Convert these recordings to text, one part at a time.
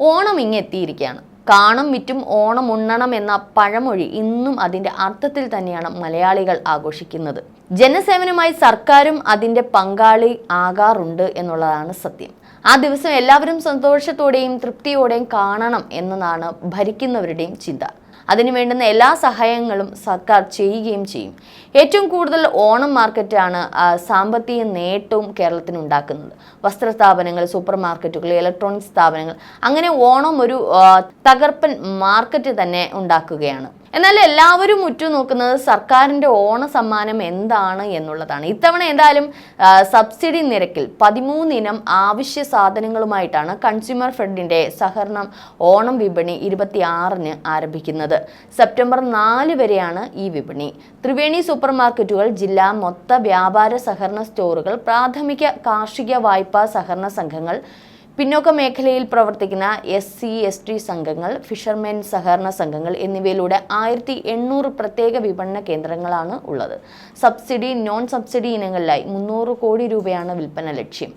ഓണം ഇങ്ങെത്തിയിരിക്കുകയാണ് കാണും വിറ്റും ഓണം ഉണ്ണണം എന്ന പഴമൊഴി ഇന്നും അതിന്റെ അർത്ഥത്തിൽ തന്നെയാണ് മലയാളികൾ ആഘോഷിക്കുന്നത്. ജനസേവനമായി സർക്കാരും അതിന്റെ പങ്കാളി ആകാറുണ്ട് എന്നുള്ളതാണ് സത്യം. ആ ദിവസം എല്ലാവരും സന്തോഷത്തോടെയും തൃപ്തിയോടെയും കാണണം എന്നതാണ് ഭരിക്കുന്നവരുടെയും ചിന്ത. അതിനു വേണ്ടുന്ന എല്ലാ സഹായങ്ങളും സർക്കാർ ചെയ്യുകയും ചെയ്യും. ഏറ്റവും കൂടുതൽ ഓണം മാർക്കറ്റാണ് സാമ്പത്തിക നേട്ടവും കേരളത്തിന് ഉണ്ടാക്കുന്നത്. വസ്ത്ര സ്ഥാപനങ്ങൾ സൂപ്പർ മാർക്കറ്റുകൾ ഇലക്ട്രോണിക് സ്ഥാപനങ്ങൾ അങ്ങനെ ഓണം ഒരു തകർപ്പൻ മാർക്കറ്റ് തന്നെ ഉണ്ടാക്കുകയാണ്. എന്നാൽ എല്ലാവരും ഉറ്റുനോക്കുന്നത് സർക്കാരിന്റെ ഓണ സമ്മാനം എന്താണ് എന്നുള്ളതാണ്. ഇത്തവണ എന്തായാലും സബ്സിഡി നിരക്കിൽ പതിമൂന്നിനം ആവശ്യ സാധനങ്ങളുമായിട്ടാണ് കൺസ്യൂമർ ഫെഡിന്റെ സഹകരണം ഓണം വിപണി ഇരുപത്തിയാറിന് ആരംഭിക്കുന്നത്. സെപ്റ്റംബർ നാല് വരെയാണ് ഈ വിപണി. ത്രിവേണി സൂപ്പർ മാർക്കറ്റുകൾ ജില്ലാ മൊത്ത വ്യാപാര സഹകരണ സ്റ്റോറുകൾ പ്രാഥമിക കാർഷിക വായ്പാ സഹകരണ സംഘങ്ങൾ പിന്നോക്ക മേഖലയിൽ പ്രവർത്തിക്കുന്ന എസ് സി എസ് ടി സംഘങ്ങൾ ഫിഷർമെൻ സഹകരണ സംഘങ്ങൾ എന്നിവയിലൂടെ ആയിരത്തി എണ്ണൂറ് പ്രത്യേക വിപണന കേന്ദ്രങ്ങളാണ് ഉള്ളത്. സബ്സിഡി നോൺ സബ്സിഡി ഇനങ്ങളിലായി മുന്നൂറ് കോടി രൂപയാണ് വിൽപ്പന ലക്ഷ്യം.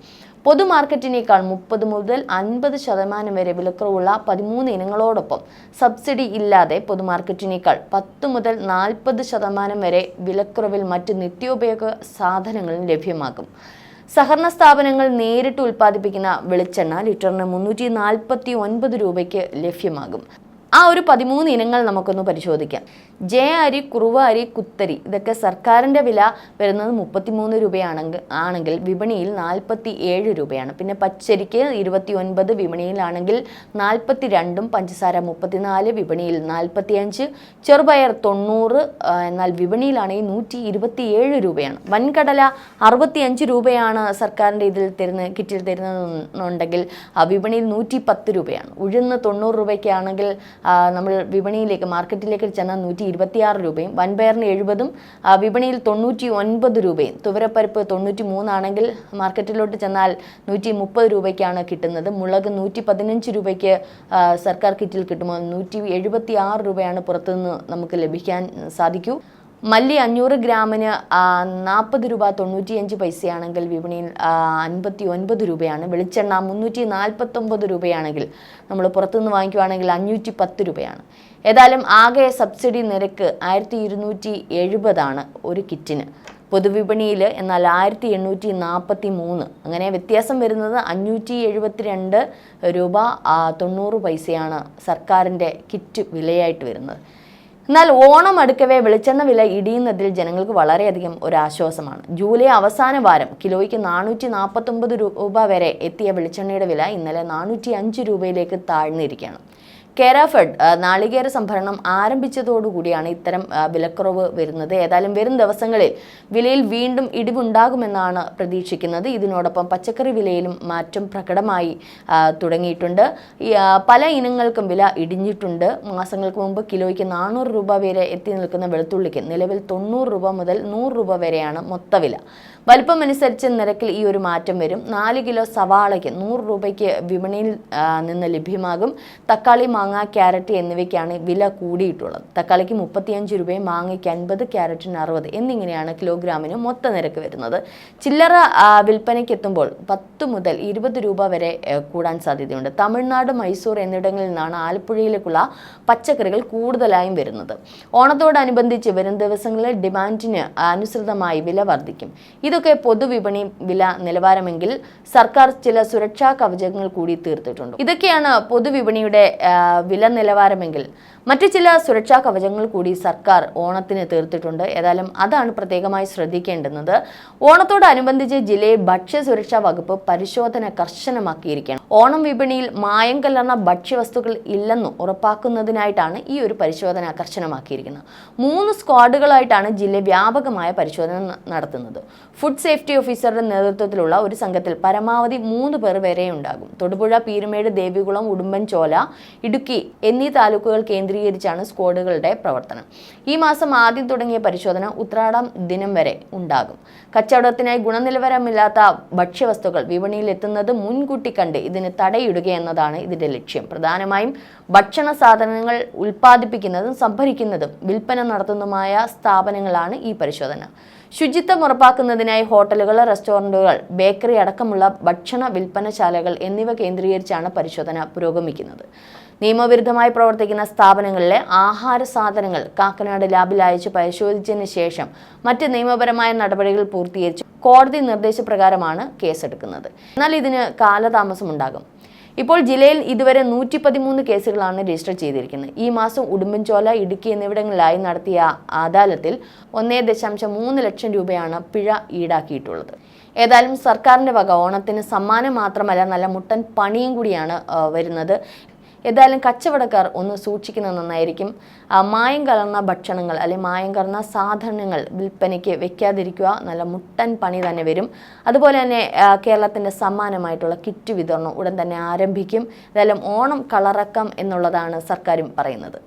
പൊതുമാർക്കറ്റിനേക്കാൾ മുപ്പത് മുതൽ അൻപത് ശതമാനം വരെ വിലക്കുറവുള്ള പതിമൂന്ന് ഇനങ്ങളോടൊപ്പം സബ്സിഡി ഇല്ലാതെ പൊതുമാർക്കറ്റിനേക്കാൾ പത്ത് മുതൽ നാൽപ്പത് ശതമാനം വരെ വിലക്കുറവിൽ മറ്റ് നിത്യോപയോഗ സാധനങ്ങളും ലഭ്യമാകും. സഹകരണ സ്ഥാപനങ്ങൾ നേരിട്ട് ഉൽപ്പാദിപ്പിക്കുന്ന വെളിച്ചെണ്ണ ലിറ്ററിന് മുന്നൂറ്റി നാൽപ്പത്തി ഒൻപത് രൂപയ്ക്ക് ലഭ്യമാകും. ആ ഒരു പതിമൂന്ന് ഇനങ്ങൾ നമുക്കൊന്ന് പരിശോധിക്കാം. ജയ അരി കുറുവ അരി കുത്തരി ഇതൊക്കെ സർക്കാരിന്റെ വില വരുന്നത് മുപ്പത്തിമൂന്ന് രൂപയാണെങ്കിൽ ആണെങ്കിൽ വിപണിയിൽ നാൽപ്പത്തി ഏഴ് രൂപയാണ്. പിന്നെ പച്ചരിക്ക് ഇരുപത്തി ഒൻപത് വിപണിയിലാണെങ്കിൽ നാൽപ്പത്തി രണ്ടും പഞ്ചസാര മുപ്പത്തിനാല് വിപണിയിൽ നാൽപ്പത്തിയഞ്ച് ചെറുപയർ തൊണ്ണൂറ് എന്നാൽ വിപണിയിലാണെങ്കിൽ നൂറ്റി ഇരുപത്തിയേഴ് രൂപയാണ്. വൻകടല അറുപത്തിയഞ്ച് രൂപയാണ് സർക്കാരിന്റെ ഇതിൽ തരുന്ന കിറ്റിൽ തരുന്നതെന്നുണ്ടെങ്കിൽ വിപണിയിൽ നൂറ്റി പത്ത് രൂപയാണ്. ഉഴുന്ന് തൊണ്ണൂറ് രൂപയ്ക്കാണെങ്കിൽ നമ്മൾ വിപണിയിലേക്ക് മാർക്കറ്റിലേക്ക് ചെന്നാൽ നൂറ്റി ഇരുപത്തിയാറ് രൂപയും വൻപയറിന് എഴുപതും വിപണിയിൽ തൊണ്ണൂറ്റി ഒൻപത് രൂപയും തുവരപ്പരിപ്പ് തൊണ്ണൂറ്റി മൂന്നാണെങ്കിൽ മാർക്കറ്റിലോട്ട് ചെന്നാൽ നൂറ്റി മുപ്പത് രൂപയ്ക്കാണ് കിട്ടുന്നത്. മുളക് നൂറ്റി പതിനഞ്ച് രൂപയ്ക്ക് സർക്കാർ കിറ്റിൽ കിട്ടുമ്പോൾ നൂറ്റി എഴുപത്തി ആറ് രൂപയാണ് പുറത്തുനിന്ന് നമുക്ക് ലഭിക്കാൻ സാധിക്കൂ. മല്ലി അഞ്ഞൂറ് ഗ്രാമിന് നാൽപ്പത് രൂപ തൊണ്ണൂറ്റിയഞ്ച് പൈസയാണെങ്കിൽ വിപണിയിൽ അൻപത്തി ഒൻപത് രൂപയാണ്. വെളിച്ചെണ്ണ മുന്നൂറ്റി നാൽപ്പത്തൊമ്പത് രൂപയാണെങ്കിൽ നമ്മൾ പുറത്തുനിന്ന് വാങ്ങിക്കുവാണെങ്കിൽ അഞ്ഞൂറ്റി പത്ത് രൂപയാണ്. ഏതായാലും ആകെ സബ്സിഡി നിരക്ക് ആയിരത്തി ഇരുന്നൂറ്റി എഴുപതാണ് ഒരു കിറ്റിന്. പൊതുവിപണിയിൽ എന്നാൽ ആയിരത്തി എണ്ണൂറ്റി നാൽപ്പത്തി മൂന്ന് അങ്ങനെ വ്യത്യാസം വരുന്നത് അഞ്ഞൂറ്റി എഴുപത്തി രണ്ട് രൂപ തൊണ്ണൂറ് പൈസയാണ് സർക്കാരിന്റെ കിറ്റ് വിലയായിട്ട് വരുന്നത്. എന്നാൽ ഓണം അടുക്കവേ വെളിച്ചെണ്ണ വില ഇടിയുന്നതിൽ ജനങ്ങൾക്ക് വളരെയധികം ഒരു ആശ്വാസമാണ് ജൂലൈ അവസാന വാരം കിലോയ്ക്ക് നാനൂറ്റി നാൽപ്പത്തൊമ്പത് രൂപ വരെ എത്തിയ വെളിച്ചെണ്ണയുടെ വില ഇന്നലെ നാനൂറ്റി അഞ്ച് രൂപയിലേക്ക് താഴ്ന്നിരിക്കുകയാണ്. കേരാഫെഡ് നാളികേര സംഭരണം ആരംഭിച്ചതോടുകൂടിയാണ് ഇത്തരം വിലക്കുറവ് വരുന്നത്. ഏതായാലും വരും ദിവസങ്ങളിൽ വിലയിൽ വീണ്ടും ഇടിവുണ്ടാകുമെന്നാണ് പ്രതീക്ഷിക്കുന്നത്. ഇതിനോടൊപ്പം പച്ചക്കറി വിലയിലും മാറ്റം പ്രകടമായി തുടങ്ങിയിട്ടുണ്ട്. പല ഇനങ്ങൾക്കും വില ഇടിഞ്ഞിട്ടുണ്ട്. മാസങ്ങൾക്ക് മുമ്പ് കിലോയ്ക്ക് നാനൂറ് രൂപ വരെ എത്തി നിൽക്കുന്ന വെളുത്തുള്ളിക്ക് നിലവിൽ തൊണ്ണൂറ് രൂപ മുതൽ നൂറ് രൂപ വരെയാണ് മൊത്തവില വലിപ്പം അനുസരിച്ച് നിരക്കിൽ ഈ ഒരു മാറ്റം വരും. നാല് കിലോ സവാളയ്ക്ക് നൂറ് രൂപയ്ക്ക് വിപണിയിൽ നിന്ന് ലഭ്യമാകും. തക്കാളി മാങ്ങ ക്യാരറ്റ് എന്നിവയ്ക്കാണ് വില കൂടിയിട്ടുള്ളത്. തക്കാളിക്ക് മുപ്പത്തിയഞ്ച് രൂപയും മാങ്ങയ്ക്ക് അൻപത് ക്യാരറ്റിന് അറുപത് എന്നിങ്ങനെയാണ് കിലോഗ്രാമിന് മൊത്ത നിരക്ക് വരുന്നത്. ചില്ലറ വിൽപ്പനയ്ക്ക് എത്തുമ്പോൾ പത്ത് മുതൽ ഇരുപത് രൂപ വരെ കൂടാൻ സാധ്യതയുണ്ട്. തമിഴ്നാട് മൈസൂർ എന്നിവിടങ്ങളിൽ നിന്നാണ് ആലപ്പുഴയിലേക്കുള്ള പച്ചക്കറികൾ കൂടുതലായും വരുന്നത്. ഓണത്തോടനുബന്ധിച്ച് വരും ദിവസങ്ങളിൽ ഡിമാൻഡിന് അനുസൃതമായി വില വർദ്ധിക്കും. ഇതൊക്കെ പൊതുവിപണി വില നിലവാരമെങ്കിൽ സർക്കാർ ചില സുരക്ഷാ കവചങ്ങൾ കൂടി തീർത്തിട്ടുണ്ട്. ഇതൊക്കെയാണ് പൊതുവിപണിയുടെ വില നിലവാരമെങ്കിൽ മറ്റു ചില സുരക്ഷാ കവചങ്ങൾ കൂടി സർക്കാർ ഓണത്തിന് തീർത്തിട്ടുണ്ട്. ഏതായാലും അതാണ് പ്രത്യേകമായി ശ്രദ്ധിക്കേണ്ടുന്നത്. ഓണത്തോടനുബന്ധിച്ച് ജില്ലയിൽ ഭക്ഷ്യസുരക്ഷാ വകുപ്പ് പരിശോധന കർശനമാക്കിയിരിക്കുകയാണ് ഓണം വിപണിയിൽ മായം കലർന്ന ഭക്ഷ്യവസ്തുക്കൾ ഇല്ലെന്ന് ഉറപ്പാക്കുന്നതിനായിട്ടാണ് ഈ ഒരു പരിശോധന കർശനമാക്കിയിരിക്കുന്നത്. മൂന്ന് സ്ക്വാഡുകളായിട്ടാണ് ജില്ല വ്യാപകമായ പരിശോധന നടത്തുന്നത്. ഫുഡ് സേഫ്റ്റി ഓഫീസറുടെ നേതൃത്വത്തിലുള്ള ഒരു സംഘത്തിൽ പരമാവധി മൂന്ന് പേർ വരെ ഉണ്ടാകും തൊടുപുഴ പീരുമേട് ദേവികുളം ഉടുമ്പൻചോല ഇടുക്കി എന്നീ താലൂക്കുകൾ കേന്ദ്രീകരിച്ചാണ് സ്ക്വാഡുകളുടെ പ്രവർത്തനം. ഈ മാസം ആദ്യം തുടങ്ങിയ പരിശോധന ഉത്രാടം ദിനം വരെ ഉണ്ടാകും. കച്ചവടത്തിനായി ഗുണനിലവാരമില്ലാത്ത ഭക്ഷ്യവസ്തുക്കൾ വിപണിയിൽ എത്തുന്നത് മുൻകൂട്ടി കണ്ട് ഇതിന് തടയിടുക എന്നതാണ് ഇതിന്റെ ലക്ഷ്യം. പ്രധാനമായും ഭക്ഷണ സാധനങ്ങൾ ഉൽപ്പാദിപ്പിക്കുന്നതും സംഭരിക്കുന്നതും വിൽപ്പന നടത്തുന്നതുമായ സ്ഥാപനങ്ങളാണ് ഈ പരിശോധന. ശുചിത്വം ഉറപ്പാക്കുന്നതിനായി ഹോട്ടലുകൾ റെസ്റ്റോറന്റുകൾ ബേക്കറി അടക്കമുള്ള ഭക്ഷണ വിൽപ്പനശാലകൾ എന്നിവ കേന്ദ്രീകരിച്ചാണ് പരിശോധന പുരോഗമിക്കുന്നത്. നിയമവിരുദ്ധമായി പ്രവർത്തിക്കുന്ന സ്ഥാപനങ്ങളിലെ ആഹാര സാധനങ്ങൾ കാക്കനാട് ലാബിൽ അയച്ച് പരിശോധിച്ചതിന് ശേഷം മറ്റ് നിയമപരമായ നടപടികൾ പൂർത്തീകരിച്ച് കോടതി നിർദ്ദേശപ്രകാരമാണ് കേസെടുക്കുന്നത്. എന്നാൽ ഇതിന് കാലതാമസമുണ്ടാകും. ഇപ്പോൾ ജില്ലയിൽ ഇതുവരെ നൂറ്റി പതിമൂന്ന് കേസുകളാണ് രജിസ്റ്റർ ചെയ്തിരിക്കുന്നത്. ഈ മാസം ഉടുമ്പൻചോല ഇടുക്കി എന്നിവിടങ്ങളിലായി നടത്തിയ അദാലത്തിൽ ഒന്നേ ദശാംശം മൂന്ന് ലക്ഷം രൂപയാണ് പിഴ ഈടാക്കിയിട്ടുള്ളത്. ഏതായാലും സർക്കാരിന്റെ വക ഓണത്തിന് സമ്മാനം മാത്രമല്ല നല്ല മുട്ടൻ പണിയും കൂടിയാണ് വരുന്നത്. ഏതായാലും കച്ചവടക്കാർ ഒന്ന് സൂക്ഷിക്കുന്നത് നന്നായിരിക്കും. മായം കലർന്ന ഭക്ഷണങ്ങൾ അല്ലെങ്കിൽ മായം കലർന്ന സാധനങ്ങൾ വിൽപ്പനയ്ക്ക് വെക്കാതിരിക്കുക നല്ല മുട്ടൻ പണി തന്നെ വരും. അതുപോലെ തന്നെ കേരളത്തിന്റെ സമ്മാനമായിട്ടുള്ള കിറ്റ് വിതരണം ഉടൻ തന്നെ ആരംഭിക്കും. ഏതായാലും ഓണം കളറക്കം എന്നുള്ളതാണ് സർക്കാരും പറയുന്നത്.